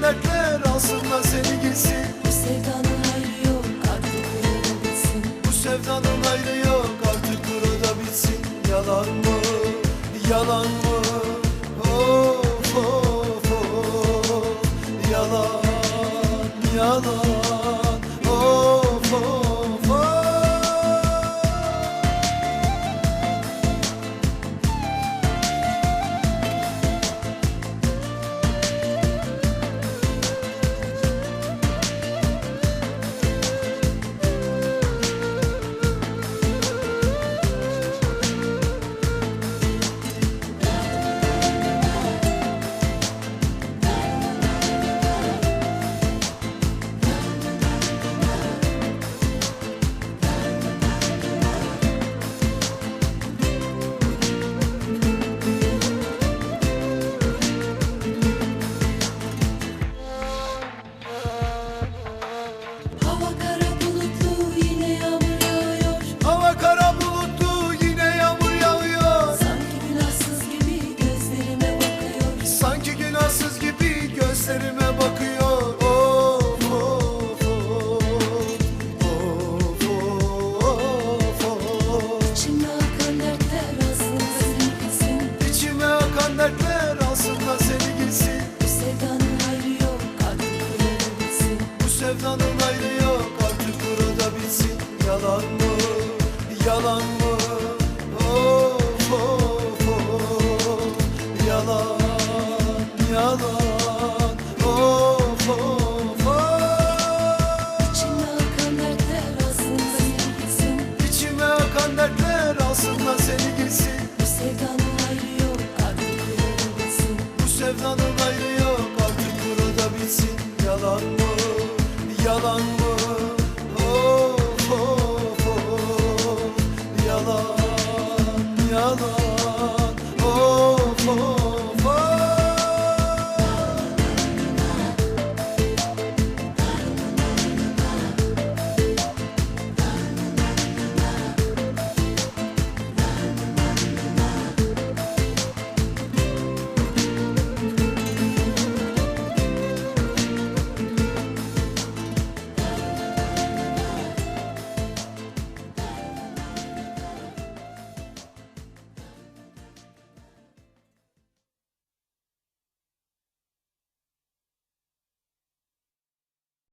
the good. sevdanın ayrı yok. Artık burada bitsin. Yalan mı, yalan mı? yalan